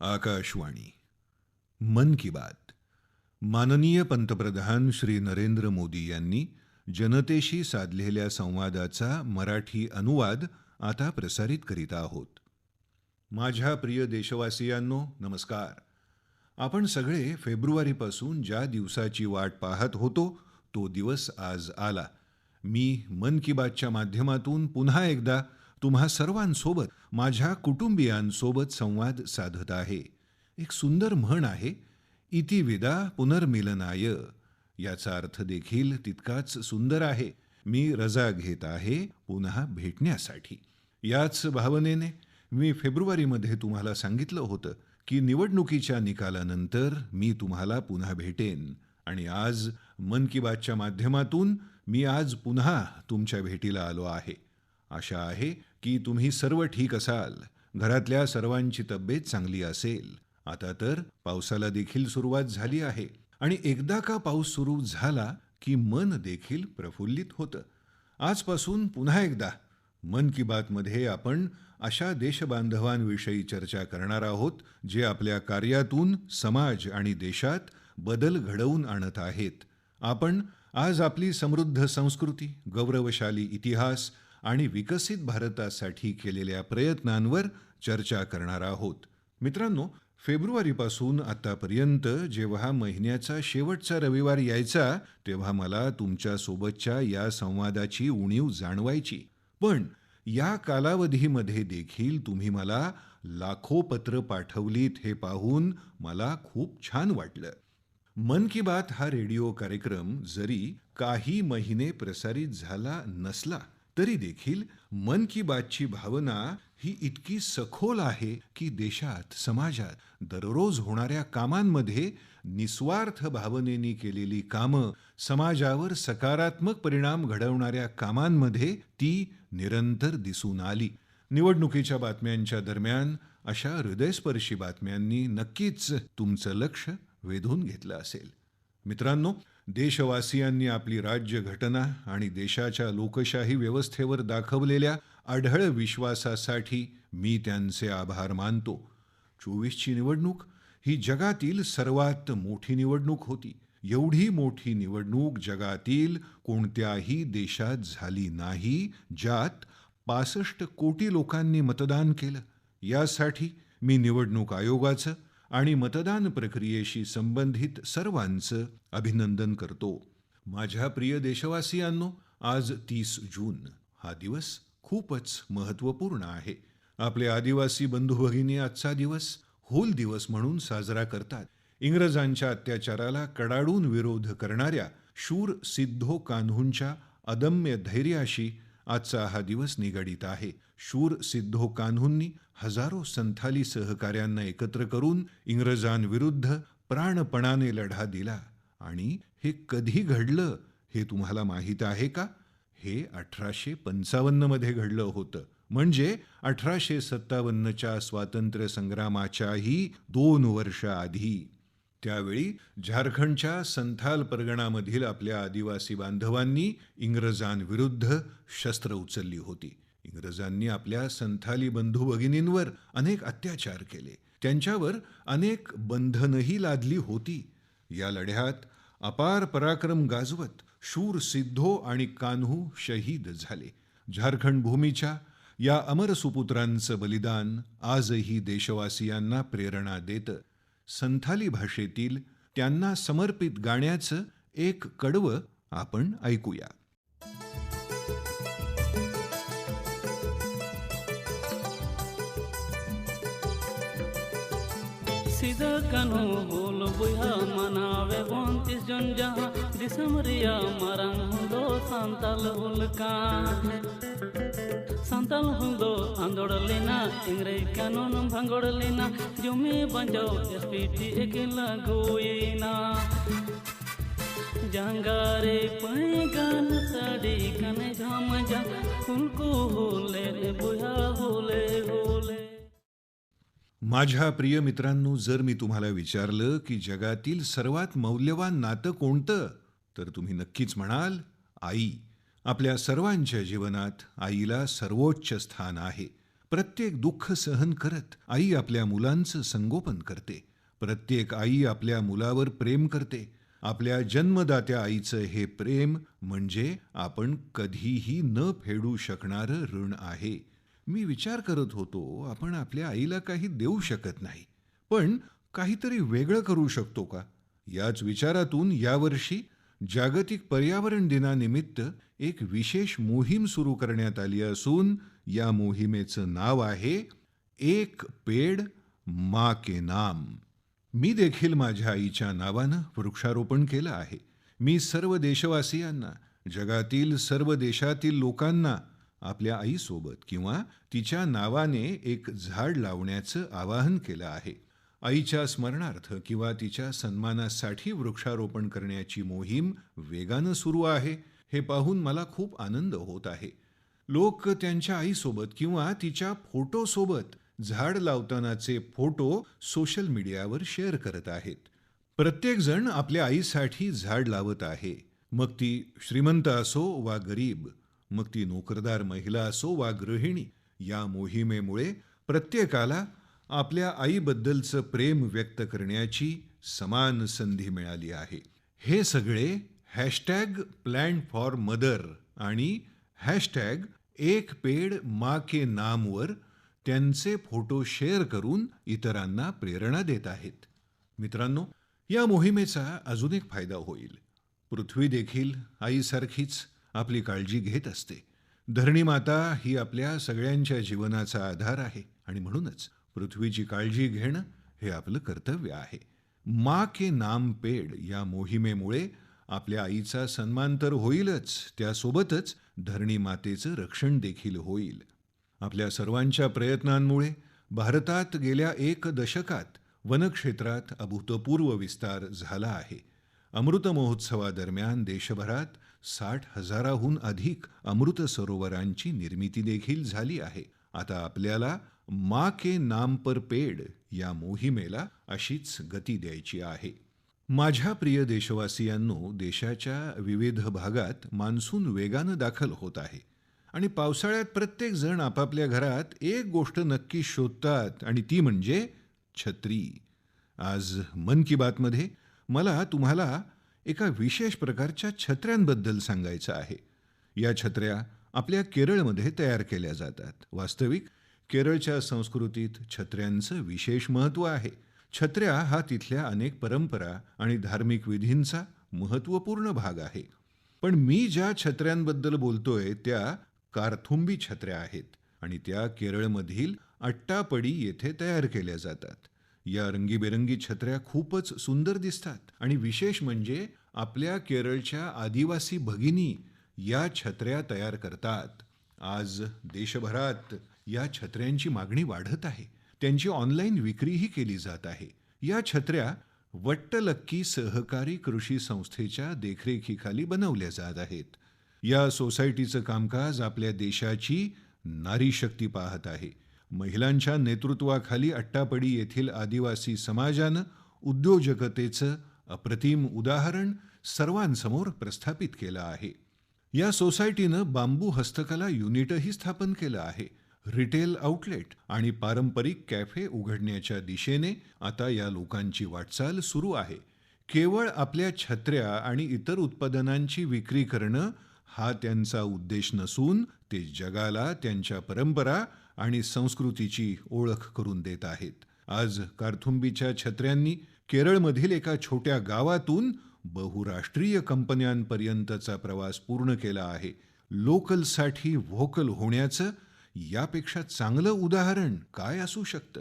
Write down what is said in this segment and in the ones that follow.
आकाशवाणी. मन की बात. माननीय पंतप्रधान श्री नरेंद्र मोदी यांनी जनतेशी साधलेल्या संवादाचा मराठी अनुवाद आता प्रसारित करीत आहोत. माझ्या प्रिय देशवासियांनो नमस्कार. आपण सगळे फेब्रुवारीपासून ज्या दिवसाची वाट पाहत होतो तो दिवस आज आला. मी मन की बातच्या माध्यमातून पुन्हा एकदा तुम्हा सर्वांसोबत माझ्या कुटुंबियांसोबत संवाद साधत आहे. एक सुंदर म्हण आहे इति विदा पुनर्मिलनाय. याचा अर्थ देखील तितकाच सुंदर आहे. मी रजा घेत आहे पुन्हा भेटण्यासाठी. याच भावनेने मी फेब्रुवारीमध्ये तुम्हाला सांगितलं होतं की निवडणुकीच्या निकालानंतर मी तुम्हाला पुन्हा भेटेन. आणि आज मन की बातच्या माध्यमातून मी आज पुन्हा तुमच्या भेटीला आलो आहे. आशा आहे की तुम्ही सर्व ठीक असाल. घरातल्या सर्वांची तब्येत चांगली असेल. आता तर पावसाला देखील सुरुवात झाली आहे. आणि एकदा का पाऊस सुरू झाला की मन देखील प्रफुल्लित होतं. आजपासून पुन्हा एकदा मन की बातमध्ये आपण अशा देशबांधवांविषयी चर्चा करणार आहोत जे आपल्या कार्यातून समाज आणि देशात बदल घडवून आणत आहेत. आपण आज आपली समृद्ध संस्कृती गौरवशाली इतिहास आणि विकसित भारतासाठी केलेल्या प्रयत्नांवर चर्चा करणार आहोत. मित्रांनो फेब्रुवारीपासून आतापर्यंत जेव्हा महिन्याचा शेवटचा रविवार यायचा तेव्हा मला तुमच्या सोबतच्या या संवादाची उणीव जाणवायची. पण या कालावधीमध्ये देखील तुम्ही मला लाखो पत्र पाठवलीत हे पाहून मला खूप छान वाटलं. मन की बात हा रेडिओ कार्यक्रम जरी काही महिने प्रसारित झाला नसला तरी देखील मन की बातची भावना ही इतकी सखोल आहे की देशात समाजात दररोज होणाऱ्या कामांमध्ये निस्वार्थ भावनेनी केलेली कामं समाजावर सकारात्मक परिणाम घडवणाऱ्या कामांमध्ये ती निरंतर दिसून आली. निवडणुकीच्या बातम्यांच्या दरम्यान अशा हृदयस्पर्शी बातम्यांनी नक्कीच तुमचं लक्ष वेधून घेतलं असेल. मित्रांनो देशवासियांनी आपली राज्यघटना आणि देशाच्या लोकशाही व्यवस्थेवर दाखवलेल्या अढळ विश्वासासाठी मी त्यांचे आभार मानतो. चोवीसची निवडणूक ही जगातील सर्वात मोठी निवडणूक होती. एवढी मोठी निवडणूक जगातील कोणत्याही देशात झाली नाही ज्यात पासष्ट कोटी लोकांनी मतदान केलं. यासाठी मी निवडणूक आयोगाचं आणि मतदान प्रक्रियेशी संबंधित सर्वांचं अभिनंदन करतो. माझ्या प्रिय देशवासियांनो आज तीस जून. हा दिवस खूपच महत्त्वपूर्ण आहे. आपले आदिवासी बंधू भगिनी आजचा दिवस होल दिवस म्हणून साजरा करतात. इंग्रजांच्या अत्याचाराला कडाडून विरोध करणाऱ्या शूर सिद्धो कान्हूंच्या अदम्य धैर्याशी आजचा हा दिवस निगडीत आहे. शूर सिद्धो कान्हूंनी हजारो संथाली सहकाऱ्यांना एकत्र करून इंग्रजांविरुद्ध प्राणपणाने लढा दिला. आणि हे कधी घडलं हे तुम्हाला माहीत आहे का? हे अठराशे पंचावन्नमध्ये घडलं होतं. म्हणजे अठराशे सत्तावन्नच्या स्वातंत्र्य संग्रामाच्याही दोन वर्ष आधी त्यावेळी झारखंडच्या संथाल परगणामधील आपल्या आदिवासी बांधवांनी इंग्रजांविरुद्ध शस्त्र उचलली होती. इंग्रजांनी आपल्या संथाली बंधू भगिनींवर अनेक अत्याचार केले. त्यांच्यावर अनेक बंधनही लादली होती. या लढ्यात अपार पराक्रम गाजवत शूर सिद्धो आणि कान्हू शहीद झाले. झारखंड भूमीच्या या अमर सुपुत्रांचं बलिदान आजही देशवासियांना प्रेरणा देतं. संथाली भाषेतील त्यांना समर्पित गाण्याचं एक कडवं आपण ऐकूया. सिदा कनो बोल बुया मनावे जन दिसम रिया मरंग ᱥᱟᱱᱛᱟᱞ ᱦᱩᱞ ᱠᱟᱱ ᱥᱟᱱᱛᱟᱞ ᱦᱩᱞ ᱫᱚ ᱟᱸᱫᱳᱲ ᱞᱮᱱᱟ ᱤᱝᱨᱮᱡᱽ ᱠᱟᱱᱩᱱ ᱵᱷᱟᱸᱜᱚᱲ ᱞᱮᱱᱟ ᱡᱩᱢᱤ ᱵᱟᱧᱪᱟᱣ ᱮᱥᱯᱤᱴᱤ ᱮᱠᱤᱱ ᱞᱟᱹᱜᱩᱭᱮᱱᱟ ᱡᱟᱸᱜᱟᱨᱮ ᱯᱟᱭᱜᱟᱱ ᱥᱟᱰᱮ ᱠᱟᱱᱮ ᱡᱷᱟᱢ ᱡᱟ ᱦᱩᱞ ᱠᱚ ᱦᱩᱞᱮ ᱨᱮ ᱵᱚᱭᱦᱟ ᱦᱩᱞᱮ हुले माझ्या प्रिय मित्रांनो जर मी तुम्हाला विचारलं की जगातील सर्वात मौल्यवान नातं कोणतं तर तुम्ही नक्कीच म्हणाल आई आपल्या सर्वांच्या जीवनात आईला सर्वोच्च स्थान आहे. प्रत्येक दुःख सहन करत आई आपल्या मुलांचं संगोपन करते. प्रत्येक आई आपल्या मुलावर प्रेम करते. आपल्या जन्मदात्या आईचं हे प्रेम म्हणजे आपण कधीही न फेडू शकणारं ऋण आहे. मी विचार करत होतो आपण आपल्या आईला काही देऊ शकत नाही. पण काहीतरी वेगळं करू शकतो का? याच विचारातून यावर्षी जागतिक पर्यावरण दिनानिमित्त एक विशेष मोहीम सुरू करण्यात आली असून या मोहिमेचं नाव आहे एक पेड मा के नाम. मी देखील माझ्या आईच्या नावानं वृक्षारोपण केलं आहे. मी सर्व देशवासियांना जगातील सर्व देशातील लोकांना आपल्या आईसोबत किंवा तिच्या नावाने एक झाड लावण्याचं आवाहन केलं आहे. आईच्या स्मरणार्थ किंवा तिच्या सन्मानासाठी वृक्षारोपण करण्याची मोहीम वेगानं सुरू आहे हे पाहून मला खूप आनंद होत आहे. लोक त्यांच्या आईसोबत किंवा तिच्या फोटोसोबत झाड लावतानाचे फोटो सोशल मीडियावर शेअर करत आहेत. प्रत्येकजण आपल्या आईसाठी झाड लावत आहे. मग ती श्रीमंत असो वा गरीब मग ती नोकरदार महिला असो वा गृहिणी या मोहिमेमुळे प्रत्येकाला आपल्या आईबद्दलचं प्रेम व्यक्त करण्याची समान संधी मिळाली आहे. हे सगळे हॅशटॅग प्लॅन फॉर मदर आणि हॅशटॅग एक पेड मा के नामवर त्यांचे फोटो शेअर करून इतरांना प्रेरणा देत आहेत. मित्रांनो या मोहिमेचा अजून एक फायदा होईल. पृथ्वी देखील आईसारखीच आपली काळजी घेत असते. धरणी माता ही आपल्या सगळ्यांच्या जीवनाचा आधार आहे आणि म्हणूनच पृथ्वीची काळजी घेणं हे आपलं कर्तव्य आहे. मा के नाम पेड या मोहिमेमुळे आपल्या आईचा सन्मान तर होईलच त्यासोबतच धरणी मातेचं रक्षण देखील होईल. आपल्या सर्वांच्या प्रयत्नांमुळे भारतात गेल्या एक दशकात वनक्षेत्रात अभूतपूर्व विस्तार झाला आहे. अमृत महोत्सवादरम्यान देशभरात साठ हजाराहून अधिक अमृत सरोवरांची निर्मिती देखील झाली आहे. आता आपल्याला मा के नाम पर पेड या मोहिमेला अशीच गती द्यायची आहे. माझ्या प्रिय देशवासियांनो देशाच्या विविध भागात मान्सून वेगानं दाखल होत आहे आणि पावसाळ्यात प्रत्येक जण आपापल्या घरात एक गोष्ट नक्की शोधतात आणि ती म्हणजे छत्री. आज मन की बातमध्ये मला तुम्हाला एका विशेष प्रकारच्या छत्र्यांबद्दल सांगायचं आहे. या छत्र्या आपल्या केरळमध्ये तयार केल्या जातात. वास्तविक केरळच्या संस्कृतीत छत्र्यांचं विशेष महत्त्व आहे. छत्र्या हा तिथल्या अनेक परंपरा आणि धार्मिक विधींचा महत्त्वपूर्ण भाग आहे. पण मी ज्या छत्र्यांबद्दल बोलतोय त्या कार्थुंबी छत्र्या आहेत आणि त्या केरळमधील अट्टापडी येथे तयार केल्या जातात. या रंगीबेरंगी छत्र्या खूपच सुंदर दिसतात आणि विशेष म्हणजे आपल्या केरळच्या आदिवासी भगिनी या छत्र्या तयार करतात. आज देशभरात या छत्र्यांची मागणी वाढत आहे. त्यांची ऑनलाईन विक्रीही केली जात आहे. या छत्र्या वट्टलक्की सहकारी कृषी संस्थेच्या देखरेखीखाली बनवल्या जात आहेत. या सोसायटीचं कामकाज आपल्या देशाची नारी शक्ती पाहत आहे. महिलांच्या नेतृत्वाखाली अट्टापडी येथील आदिवासी समाजानं उद्योजकतेचं अप्रतिम उदाहरण सर्वांसमोर प्रस्थापित केलं आहे. या सोसायटीनं बांबू हस्तकला युनिटही स्थापन केलं आहे. रिटेल आउटलेट आणि पारंपरिक कॅफे उघडण्याच्या दिशेने आता या लोकांची वाटचाल सुरू आहे. केवळ आपल्या छत्र्या आणि इतर उत्पादनांची विक्री करणं हा त्यांचा उद्देश नसून ते जगाला त्यांच्या परंपरा आणि संस्कृतीची ओळख करून देत आहेत. आज कार्थुंबीच्या छत्र्यांनी केरळमधील एका छोट्या गावातून बहुराष्ट्रीय कंपन्यांपर्यंतचा प्रवास पूर्ण केला आहे. लोकलसाठी व्होकल होण्याचं यापेक्षा चांगलं उदाहरण काय असू शकतं?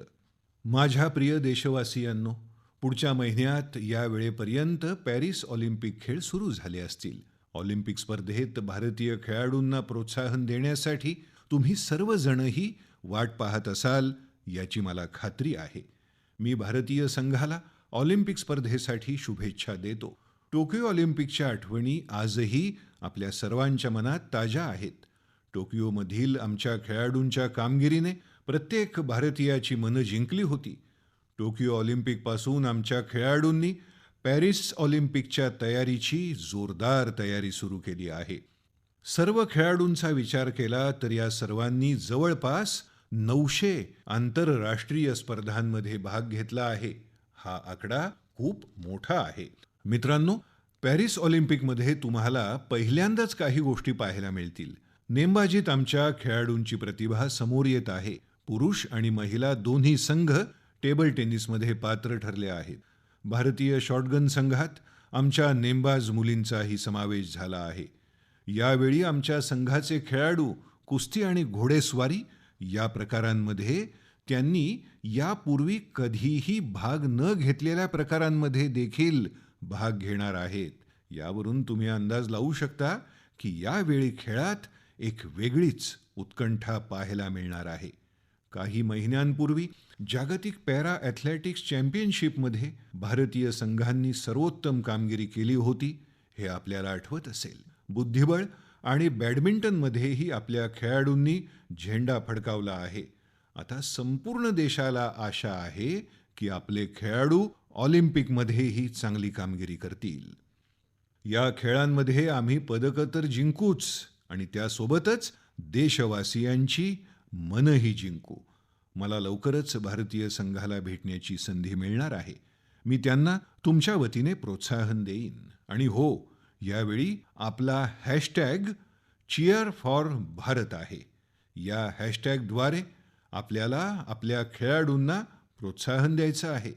माझ्या प्रिय देशवासियांनो पुढच्या महिन्यात या वेळेपर्यंत पॅरिस ऑलिम्पिक खेळ सुरू झाले असतील. ऑलिम्पिक स्पर्धेत भारतीय खेळाडूंना प्रोत्साहन देण्यासाठी तुम्ही सर्वजणही वाट पाहत असाल याची मला खात्री आहे. मी भारतीय संघाला ऑलिम्पिक स्पर्धेसाठी शुभेच्छा देतो. टोकियो ऑलिम्पिकच्या आठवणी आजही आपल्या सर्वांच्या मनात ताज्या आहेत. टोकियोमधील आमच्या खेळाडूंच्या कामगिरीने प्रत्येक भारतीयाची मनं जिंकली होती. टोकियो ऑलिम्पिकपासून आमच्या खेळाडूंनी पॅरिस ऑलिम्पिकच्या तयारीची जोरदार तयारी सुरू केली आहे. सर्व खेळाडूंचा विचार केला तर या सर्वांनी जवळपास नऊशे आंतरराष्ट्रीय स्पर्धांमध्ये भाग घेतला आहे. हा आकडा खूप मोठा आहे. मित्रांनो पॅरिस ऑलिम्पिकमध्ये तुम्हाला पहिल्यांदाच काही गोष्टी पाहायला मिळतील. नेमबाजीत आमच्या खेळाडूंची प्रतिभा समोर येत आहे. पुरुष आणि महिला दोन्ही संघ टेबल टेनिसमध्ये पात्र ठरले आहेत. भारतीय शॉटगन संघात आमच्या नेमबाज मुलींचाही समावेश झाला आहे. यावेळी आमच्या संघाचे खेळाडू कुस्ती आणि घोडेस्वारी या प्रकारांमध्ये त्यांनी यापूर्वी कधीही भाग न घेतलेल्या प्रकारांमध्ये देखील भाग घेणार आहेत. यावरून तुम्ही अंदाज लावू शकता की यावेळी खेळात एक वेगळीच उत्कंठा पाहायला मिळणार आहे. काही महिन्यांपूर्वी जागतिक पॅरा ॲथलेटिक्स चॅम्पियनशिपमध्ये भारतीय संघांनी सर्वोत्तम कामगिरी केली होती हे आपल्याला आठवत असेल. बुद्धिबळ आणि बॅडमिंटनमध्येही आपल्या खेळाडूंनी झेंडा फडकावला आहे. आता संपूर्ण देशाला आशा आहे की आपले खेळाडू ऑलिम्पिकमध्येही चांगली कामगिरी करतील. या खेळांमध्ये आम्ही पदकं तर जिंकूच आणि त्यासोबतच देशवासियांची मनही जिंकू. मला लवकरच भारतीय संघाला भेटण्याची संधी मिळणार आहे. मी त्यांना तुमच्या वतीने प्रोत्साहन देईन. आणि हो यावेळी आपला हॅशटॅग चिअर फॉर भारत आहे. या हॅशटॅगद्वारे आपल्याला आपल्या खेळाडूंना प्रोत्साहन द्यायचं आहे.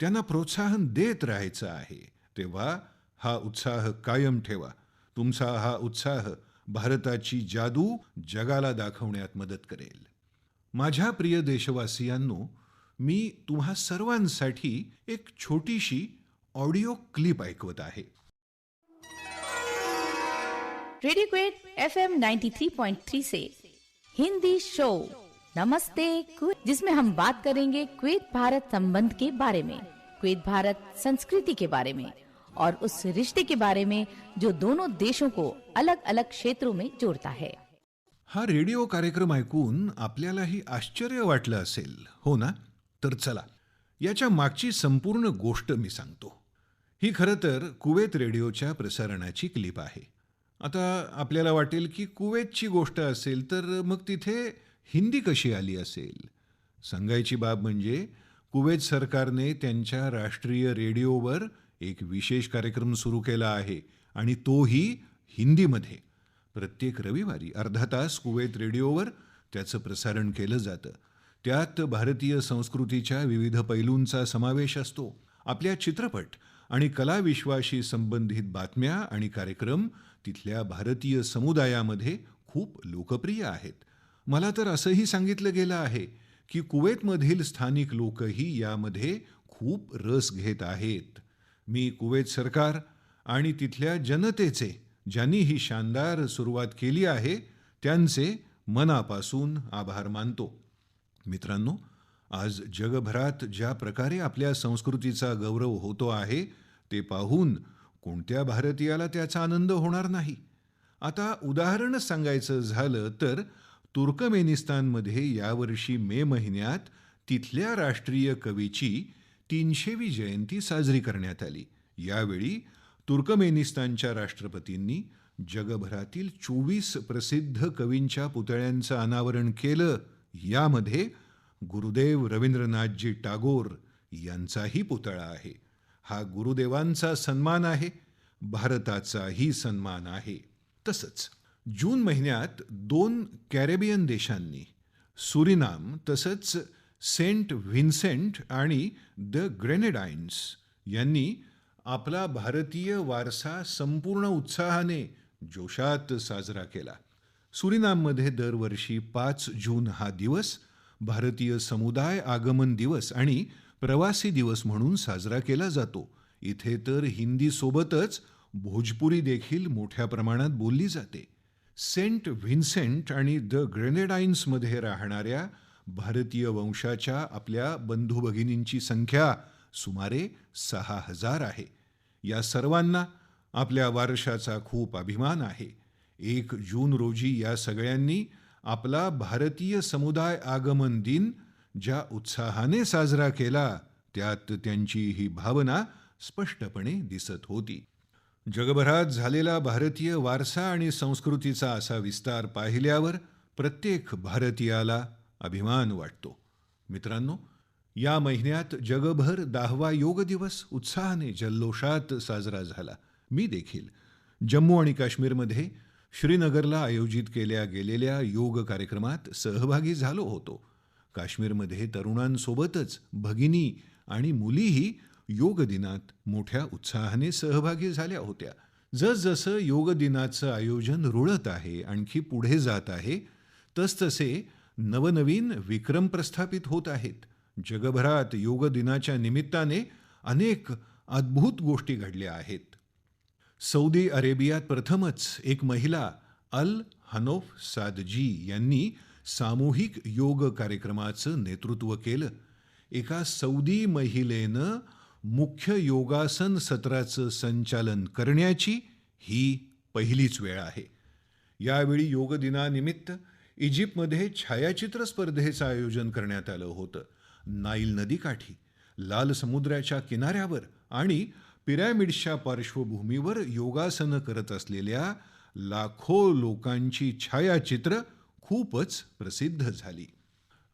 त्यांना प्रोत्साहन देत राहायचं आहे. तेव्हा हा उत्साह कायम ठेवा. तुमचा हा उत्साह भारताची जादू जगाला दाखवण्यात मदत करेल. माझ्या प्रिय देशवासियांनो मी तुम्हा सर्वांसाठी एक छोटीशी ऑडिओ क्लिप ऐकवत आहे. रेडियो क्वेट एफ एम से हिंदी शो नमस्ते कुवैत जिसमें हम बात करेंगे क्वेत भारत संबंध के बारे में क्वेत भारत संस्कृति के बारे में। और उस रिश्ते के बारे में जो दोनों देशों को अलग अलग क्षेत्रों में जोड़ता है। हा रेडिओ कार्यक्रम ऐकून आपल्यालाही आश्चर्य वाटलं असेल. हो ना? तर चला याच्या मागची संपूर्ण गोष्ट मी सांगतो. ही खरं तर कुवेत रेडिओच्या प्रसारणाची क्लिप आहे. आता आपल्याला वाटेल की कुवेतची गोष्ट असेल तर मग तिथे हिंदी कशी आली असेल? सांगायची बाब म्हणजे कुवेत सरकारने त्यांच्या राष्ट्रीय रेडिओवर एक विशेष कार्यक्रम सुरू केला आहे आणि तोही हिंदीमध्ये. प्रत्येक रविवारी अर्धा तास कुवेत रेडिओवर त्याचं प्रसारण केलं जातं. त्यात भारतीय संस्कृतीच्या विविध पैलूंचा समावेश असतो. आपल्या चित्रपट आणि कलाविश्वाशी संबंधित बातम्या आणि कार्यक्रम तिथल्या भारतीय समुदायामध्ये खूप लोकप्रिय आहेत. मला तर असंही सांगितलं गेलं आहे की कुवेतमधील स्थानिक लोकही यामध्ये खूप रस घेत आहेत. मी कुवेत सरकार आणि तिथल्या जनतेचे ज्यांनी ही शानदार सुरुवात केली आहे त्यांचे मनापासून आभार मानतो. मित्रांनो आज जगभरात ज्या प्रकारे आपल्या संस्कृतीचा गौरव होतो आहे ते पाहून कोणत्या भारतीयाला त्याचा आनंद होणार नाही? आता उदाहरणच सांगायचं झालं तर तुर्कमेनिस्तानमध्ये यावर्षी मे महिन्यात तिथल्या राष्ट्रीय कवीची तीनशेवी जयंती साजरी करण्यात आली. यावेळी तुर्कमेनिस्तानच्या राष्ट्रपतींनी जगभरातील चोवीस प्रसिद्ध कवींच्या पुतळ्यांचं अनावरण केलं. यामध्ये गुरुदेव रवींद्रनाथजी टागोर यांचाही पुतळा आहे. हा गुरुदेवांचा सन्मान आहे. भारताचाही सन्मान आहे. तसंच जून महिन्यात दोन कॅरेबियन देशांनी सुरिनाम तसंच सेंट व्हिन्सेंट आणि द ग्रेनेडाईन्स यांनी आपला भारतीय वारसा संपूर्ण उत्साहाने जोशात साजरा केला. सुरिनाममध्ये दरवर्षी पाच जून हा दिवस भारतीय समुदाय आगमन दिवस आणि प्रवासी दिवस म्हणून साजरा केला जातो. इथे तर हिंदीसोबतच भोजपुरी देखील मोठ्या प्रमाणात बोलली जाते. सेंट व्हिन्सेंट आणि द ग्रेनेडाईन्समध्ये राहणाऱ्या भारतीय वंशाच्या आपल्या बंधू भगिनींची संख्या सुमारे सहा हजार आहे. या सर्वांना आपल्या वारशाचा खूप अभिमान आहे. एक जून रोजी या सगळ्यांनी आपला भारतीय समुदाय आगमन दिन ज्या उत्साहाने साजरा केला त्यात त्यांची ही भावना स्पष्टपणे दिसत होती. जगभरात झालेला भारतीय वारसा आणि संस्कृतीचा असा विस्तार पाहिल्यावर प्रत्येक भारतीयाला अभिमान वाटतो. मित्रांनो या महिन्यात जगभर दहावा योग दिवस उत्साहाने जल्लोषात साजरा झाला. मी देखील जम्मू आणि काश्मीरमध्ये श्रीनगरला आयोजित केल्या गेलेल्या योग कार्यक्रमात सहभागी झालो होतो. काश्मीरमध्ये तरुणांसोबतच भगिनी आणि मुलीही योग दिनात मोठ्या उत्साहाने सहभागी झाल्या होत्या. जसजसं योग दिनाचं आयोजन रुळत आहे आणखी पुढे जात आहे तसतसे नवनवीन विक्रम प्रस्थापित होत आहेत. जगभरात योग दिनाच्या निमित्ताने अनेक अद्भुत गोष्टी घडल्या आहेत. सौदी अरेबियात प्रथमच एक महिला अल हनोफ सादजी यांनी सामूहिक योग कार्यक्रमाचं नेतृत्व केलं. एका सौदी महिलेनं मुख्य योगासन सत्राचं संचालन करण्याची ही पहिलीच वेळ आहे. यावेळी योग दिनानिमित्त इजिप्तमध्ये छायाचित्र स्पर्धेचं आयोजन करण्यात आलं होतं. नाईल नदीकाठी लाल समुद्राच्या किनाऱ्यावर आणि पिरॅमिड्सच्या पार्श्वभूमीवर योगासनं करत असलेल्या लाखो लोकांची छायाचित्र खूपच प्रसिद्ध झाली.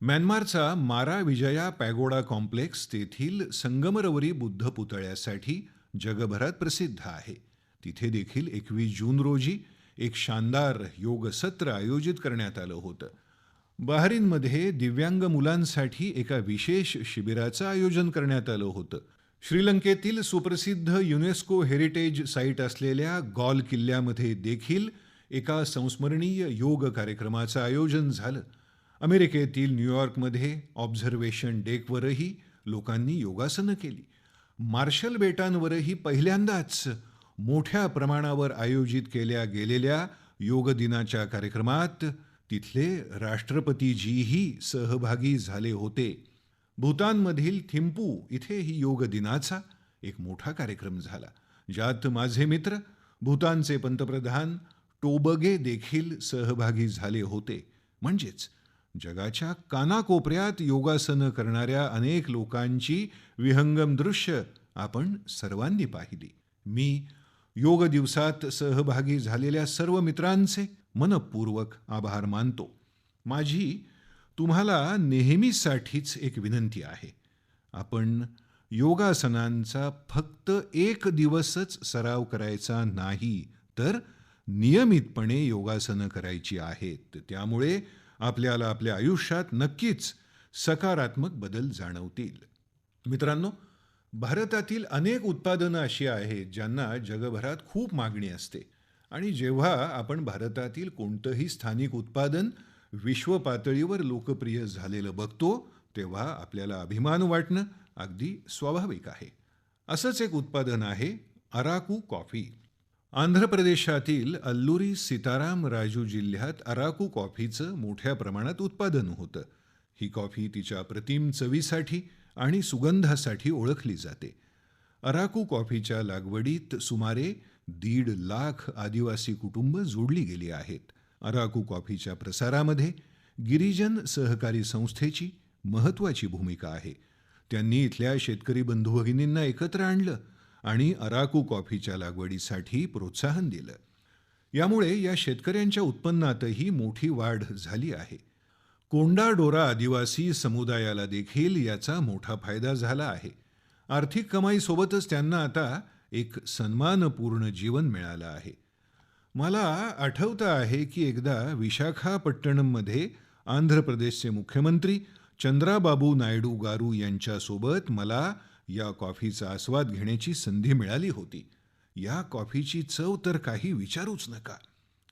म्यानमारचा मारा विजया पॅगोडा कॉम्प्लेक्स तेथील संगमरवरी बुद्ध पुतळ्यासाठी जगभरात प्रसिद्ध आहे. तिथे देखील एकवीस जून रोजी एक शानदार योग सत्र आयोजित करण्यात आलं होतं. बहारीनमध्ये दिव्यांग मुलांसाठी एका विशेष शिबिराचं आयोजन करण्यात आलं होतं. श्रीलंकेतील सुप्रसिद्ध युनेस्को हेरिटेज साईट असलेल्या गॉल किल्ल्यामध्ये देखील एका संस्मरणीय योग कार्यक्रमाचं आयोजन झालं. अमेरिकेतील न्यूयॉर्कमध्ये ऑब्झर्वेशन डेकवरही लोकांनी योगासनं केली. मार्शल बेटांवरही पहिल्यांदाच मोठ्या प्रमाणावर आयोजित केल्या गेलेल्या योग दिनाच्या कार्यक्रमात तिथले राष्ट्रपतीजीही सहभागी झाले होते. भूतानमधील थिम्पू इथेही योग दिनाचा एक मोठा कार्यक्रम झाला. ज्यात माझे मित्र भूतानचे पंतप्रधान टोबगे देखील सहभागी झाले होते. म्हणजेच जगाच्या कानाकोपऱ्यात योगासनं करणाऱ्या अनेक लोकांची विहंगम दृश्य आपण सर्वांनी पाहिली. मी योग दिवसात सहभागी झालेल्या सर्व मित्रांचे मनपूर्वक आभार मानतो. माझी तुम्हाला नेहमीसाठीच एक विनंती आहे. आपण योगासनांचा फक्त एक दिवसच सराव करायचा नाही तर नियमितपणे योगासनं करायची आहेत. त्यामुळे आपल्याला आपल्या आयुष्यात नक्कीच सकारात्मक बदल जाणवतील. मित्रांनो भारतातील अनेक उत्पादनं अशी आहेत ज्यांना जगभरात खूप मागणी असते. आणि जेव्हा आपण भारतातील कोणतंही स्थानिक उत्पादन विश्व पातळीवर लोकप्रिय झालेलं बघतो तेव्हा आपल्याला अभिमान वाटणं अगदी स्वाभाविक आहे. असंच एक उत्पादन आहे अराकू कॉफी. आंध्र प्रदेशातील अल्लुरी सीताराम राजू जिल्ह्यात अराकू कॉफीचं मोठ्या प्रमाणात उत्पादन होतं. ही कॉफी तिच्या प्रतिम चवीसाठी आणि सुगंधासाठी ओळखली जाते. अराकू कॉफीच्या लागवडीत सुमारे दीड लाख आदिवासी कुटुंब जोडली गेली आहेत. अराकू कॉफीच्या प्रसारामध्ये गिरिजन सहकारी संस्थेची महत्त्वाची भूमिका आहे. त्यांनी इथल्या शेतकरी बंधू भगिनींना एकत्र आणलं आणि अराकू कॉफीच्या लागवडीसाठी प्रोत्साहन दिलं. यामुळे या शेतकऱ्यांच्या उत्पन्नातही मोठी वाढ झाली आहे. कोंडाडोरा आदिवासी समुदायाला देखील याचा मोठा फायदा झाला आहे. आर्थिक कमाईसोबतच त्यांना आता एक सन्मानपूर्ण जीवन मिळालं आहे. मला आठवतं आहे की एकदा विशाखापट्टणममध्ये आंध्र प्रदेशचे मुख्यमंत्री चंद्राबाबू नायडू गारू यांच्यासोबत मला या कॉफीचा आस्वाद घेण्याची संधी मिळाली होती. या कॉफीची चव तर काही विचारूच नका.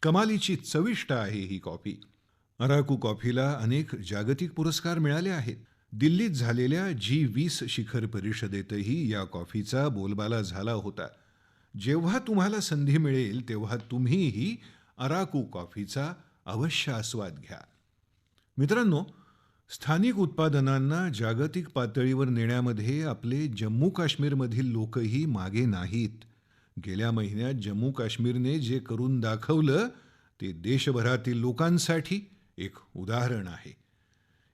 कमालीची चविष्ट आहे ही कॉफी. अराकू कॉफीला अनेक जागतिक पुरस्कार मिळाले आहेत. दिल्लीत झालेल्या जी वीस शिखर परिषदेतही या कॉफीचा बोलबाला झाला होता. जेव्हा तुम्हाला संधी मिळेल तेव्हा तुम्हीही अराकू कॉफीचा अवश्य आस्वाद घ्या. मित्रांनो स्थानिक उत्पादनांना जागतिक पातळीवर नेण्यामध्ये आपले जम्मू काश्मीरमधील लोकही मागे नाहीत. गेल्या महिन्यात जम्मू काश्मीरने जे करून दाखवलं ते देशभरातील लोकांसाठी एक उदाहरण आहे.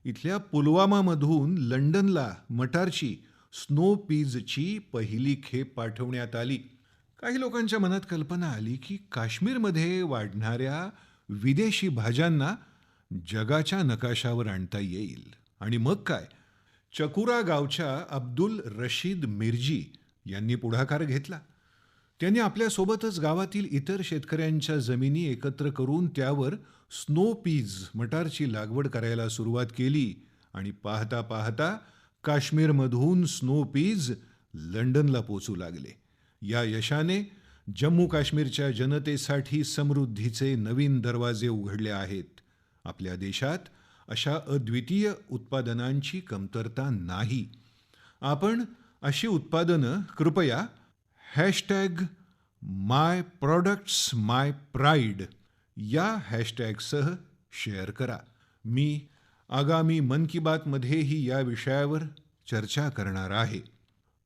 इथल्या पुलवामामधून लंडनला मटारची स्नो पीजची पहिली खेप पाठवण्यात आली. काही लोकांच्या मनात कल्पना आली की काश्मीरमध्ये वाढणाऱ्या विदेशी भाज्यांना जगाच्या नकाशावर आणता येईल. आणि मग काय? चकुरा गावच्या अब्दुल रशीद मिर्जी यांनी पुढाकार घेतला. त्यांनी आपल्यासोबतच गावातील इतर शेतकऱ्यांच्या जमिनी एकत्र करून त्यावर स्नो पीज मटारची लागवड करायला सुरुवात केली आणि पाहता पाहता काश्मीरमधून स्नो पीज लंडनला पोचू लागले. या यशाने जम्मू काश्मीरच्या जनतेसाठी समृद्धीचे नवीन दरवाजे उघडले आहेत. आपल्या देशात अशा अद्वितीय उत्पादनांची कमतरता नाही. आपण अशी उत्पादनं कृपया hashtag my products my pride या हॅशटॅगसह शेअर करा. मी आगामी मन की बातमध्येही या विषयावर चर्चा करणार आहे.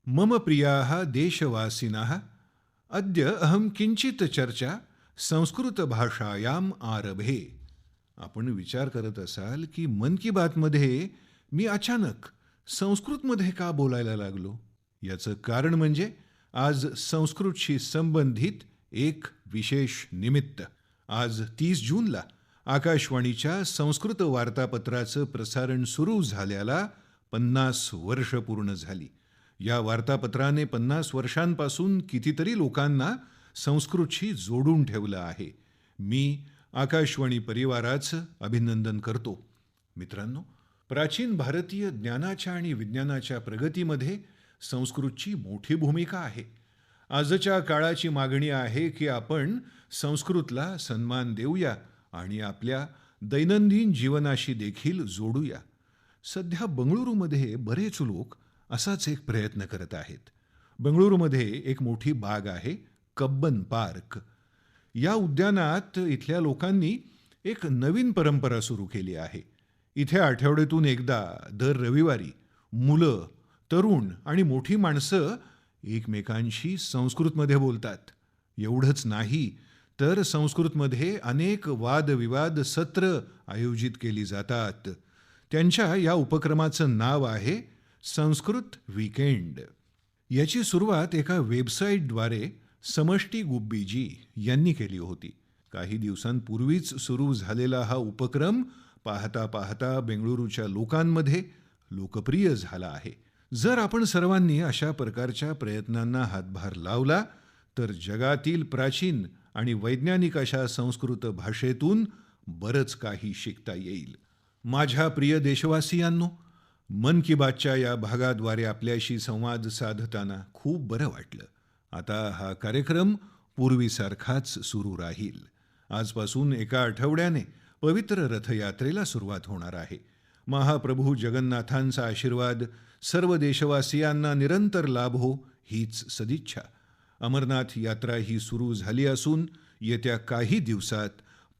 मम प्रियाः देशवासिनः अद्य अहं किंचित चर्चा संस्कृतभाषायाम् आरभे. आपण विचार करत असाल की मन की बातमध्ये मी अचानक संस्कृतमध्ये का बोलायला लागलो? याचं कारण म्हणजे आज संस्कृतशी संबंधित एक विशेष निमित्त. आज तीस जूनला आकाशवाणीच्या संस्कृत वार्तापत्राचं प्रसारण सुरू झाल्याला पन्नास वर्ष पूर्ण झाली. या वार्तापत्राने पन्नास वर्षांपासून कितीतरी लोकांना संस्कृतशी जोडून ठेवलं आहे. मी आकाशवाणी परिवाराचं अभिनंदन करतो. मित्रांनो प्राचीन भारतीय ज्ञानाच्या आणि विज्ञानाच्या प्रगतीमध्ये संस्कृतची मोठी भूमिका आहे. आजच्या काळाची मागणी आहे की आपण संस्कृतला सन्मान देऊया आणि आपल्या दैनंदिन जीवनाशी देखील जोडूया. सध्या बंगळुरूमध्ये बरेच लोक असाच एक प्रयत्न करत आहेत. बंगळुरूमध्ये एक मोठी बाग आहे कब्बन पार्क. या उद्यानात इथल्या लोकांनी एक नवीन परंपरा सुरू केली आहे. इथे आठवड्यातून एकदा दर रविवारी मुलं तरुण आणि मोठी माणसं एकमेकांशी संस्कृतमध्ये बोलतात. एवढंच नाही तर संस्कृतमध्ये अनेक वादविवाद सत्र आयोजित केली जातात. त्यांच्या या उपक्रमाचं नाव आहे संस्कृत वीकेंड. याची सुरुवात एका वेबसाईटद्वारे समष्टी गुब्बीजी यांनी केली होती. काही दिवसांपूर्वीच सुरू झालेला हा उपक्रम पाहता पाहता बेंगळुरूच्या लोकांमध्ये लोकप्रिय झाला आहे. जर आपण सर्वांनी अशा प्रकारच्या प्रयत्नांना हातभार लावला तर जगातील प्राचीन आणि वैज्ञानिक अशा संस्कृत भाषेतून बरंच काही शिकता येईल. माझ्या प्रिय देशवासियांनो मन की बातच्या या भागाद्वारे आपल्याशी संवाद साधताना खूप बरं वाटलं. आता हा कार्यक्रम पूर्वीसारखाच सुरू राहील. आजपासून एका आठवड्याने पवित्र रथयात्रेला सुरुवात होणार आहे. महाप्रभू जगन्नाथांचा आशीर्वाद सर्व देशवासियांना निरंतर लाभ हो हीच सदिच्छा. अमरनाथ यात्रा ही सुरू झाली असून येत्या काही दिवसात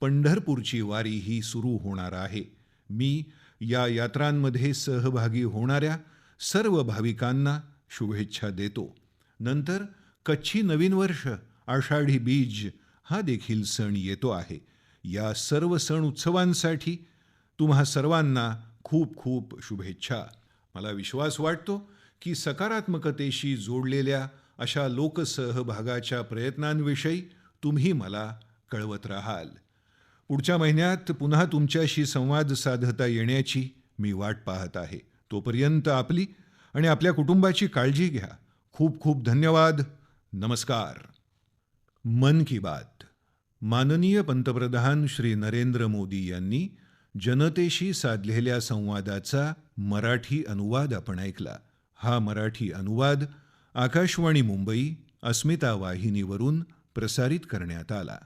पंढरपूरची वारीही सुरू होणार आहे. मी या यात्रांमध्ये सहभागी होणाऱ्या सर्व भाविकांना शुभेच्छा देतो. नंतर कच्छी नवीन वर्ष आषाढी बीज हा देखील सण येतो आहे. या सर्व सण उत्सवांसाठी तुम्हा सर्वांना खूप खूप शुभेच्छा. मला विश्वास वाटतो की सकारात्मकतेशी जोडलेल्या अशा लोकसहभागाच्या प्रयत्नांविषयी तुम्ही मला कळवत राहाल. पुढच्या महिन्यात पुन्हा तुमच्याशी संवाद साधता येण्याची मी वाट पाहत आहे. तोपर्यंत आपली आणि आपल्या कुटुंबाची काळजी घ्या. खूप खूप धन्यवाद. नमस्कार. मन की बात. माननीय पंतप्रधान श्री नरेंद्र मोदी यांनी जनतेशी साधलेल्या संवादाचा मराठी अनुवाद आपण ऐकला. हा मराठी अनुवाद आकाशवाणी मुंबई अस्मिता वाहिनीवरून प्रसारित करण्यात आला.